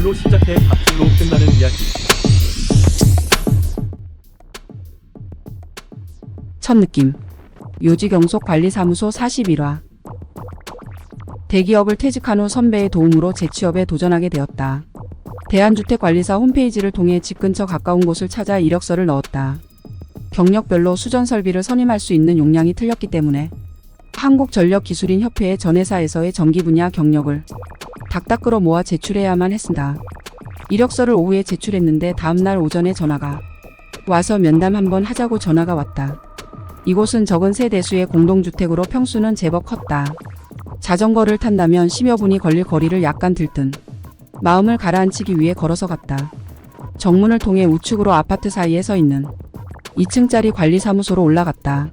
갑질로 시작해 갑질로 끝나는 이야기. 첫 느낌. 요지경속 관리사무소 41화. 대기업을 퇴직한 후 선배의 도움으로 재취업에 도전하게 되었다. 대한주택관리사 홈페이지를 통해 집 근처 가까운 곳을 찾아 이력서를 넣었다. 경력별로 수전 설비를 선임할 수 있는 용량이 틀렸기 때문에 한국전력기술인 협회의 전회사에서의 전기 분야 경력을 닥닥 끌어 모아 제출해야만 했습니다. 이력서를 오후에 제출했는데 다음날 오전에 전화가 와서 면담 한번 하자고 전화가 왔다. 이곳은 적은 세 대수의 공동주택으로 평수는 제법 컸다. 자전거를 탄다면 10여 분이 걸릴 거리를 약간 들뜬 마음을 가라앉히기 위해 걸어서 갔다. 정문을 통해 우측으로 아파트 사이에 서 있는 2층짜리 관리사무소로 올라갔다.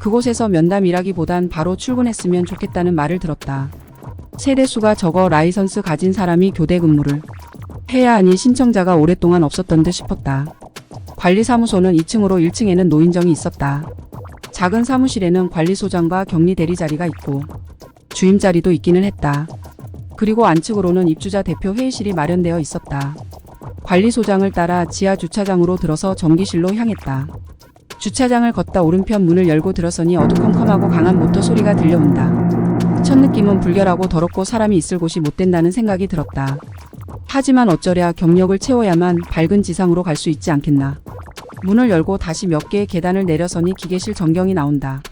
그곳에서 면담이라기보단 바로 출근했으면 좋겠다는 말을 들었다. 세대수가 적어 라이선스 가진 사람이 교대 근무를 해야 하니 신청자가 오랫동안 없었던 듯 싶었다. 관리사무소는 2층으로 1층에는 노인정이 있었다. 작은 사무실에는 관리소장과 격리 대리 자리가 있고 주임 자리도 있기는 했다. 그리고 안측으로는 입주자 대표 회의실이 마련되어 있었다. 관리소장을 따라 지하 주차장으로 들어서 전기실로 향했다. 주차장을 걷다 오른편 문을 열고 들어서니 어두컴컴하고 강한 모터 소리가 들려온다. 첫 느낌은 불결하고 더럽고 사람이 있을 곳이 못 된다는 생각이 들었다. 하지만 어쩌랴 경력을 채워야만 밝은 지상으로 갈 수 있지 않겠나. 문을 열고 다시 몇 개의 계단을 내려서니 기계실 전경이 나온다.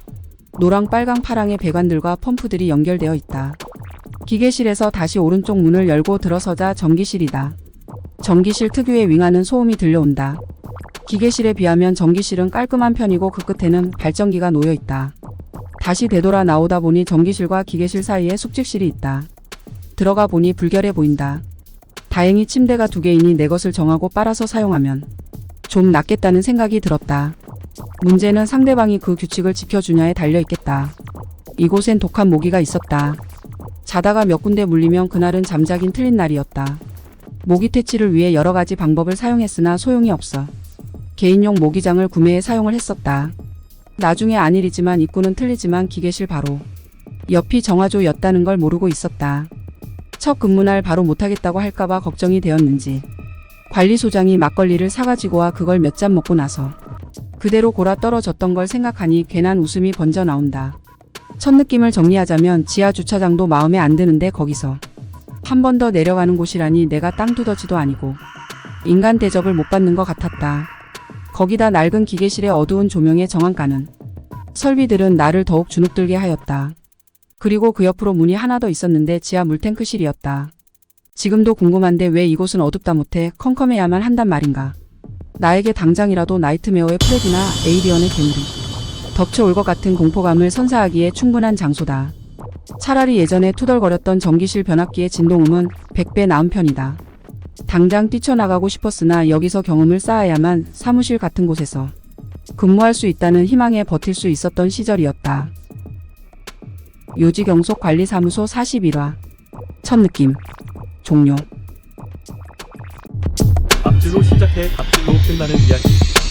노랑 빨강 파랑의 배관들과 펌프들이 연결되어 있다. 기계실에서 다시 오른쪽 문을 열고 들어서자 전기실이다. 전기실 특유의 윙하는 소음이 들려온다. 기계실에 비하면 전기실은 깔끔한 편이고 그 끝에는 발전기가 놓여 있다. 다시 되돌아 나오다 보니 전기실과 기계실 사이에 숙직실이 있다. 들어가 보니 불결해 보인다. 다행히 침대가 두 개이니 내 것을 정하고 빨아서 사용하면 좀 낫겠다는 생각이 들었다. 문제는 상대방이 그 규칙을 지켜주냐에 달려 있겠다. 이곳엔 독한 모기가 있었다. 자다가 몇 군데 물리면 그날은 잠자긴 틀린 날이었다. 모기 퇴치를 위해 여러 가지 방법을 사용했으나 소용이 없어. 개인용 모기장을 구매해 사용을 했었다. 나중에 안일이지만 입구는 틀리지만 기계실 바로 옆이 정화조였다는 걸 모르고 있었다. 첫 근무날 바로 못하겠다고 할까봐 걱정이 되었는지 관리소장이 막걸리를 사가지고 와 그걸 몇 잔 먹고 나서 그대로 골아 떨어졌던 걸 생각하니 괜한 웃음이 번져 나온다. 첫 느낌을 정리하자면 지하 주차장도 마음에 안 드는데 거기서 한 번 더 내려가는 곳이라니 내가 땅 두더지도 아니고 인간 대접을 못 받는 것 같았다. 거기다 낡은 기계실의 어두운 조명의 정한가는 설비들은 나를 더욱 주눅들게 하였다. 그리고 그 옆으로 문이 하나 더 있었는데 지하 물탱크실이었다. 지금도 궁금한데 왜 이곳은 어둡다 못해 컴컴해야만 한단 말인가. 나에게 당장이라도 나이트메어의 프레디나 에이리언의 괴물이 덮쳐올 것 같은 공포감을 선사하기에 충분한 장소다. 차라리 예전에 투덜거렸던 전기실 변압기의 진동음은 100배 나은 편이다. 당장 뛰쳐나가고 싶었으나 여기서 경험을 쌓아야만 사무실 같은 곳에서 근무할 수 있다는 희망에 버틸 수 있었던 시절이었다. 요지경속 관리사무소 41화 첫 느낌 종료 갑질로 시작해 갑질로 끝나는 이야기.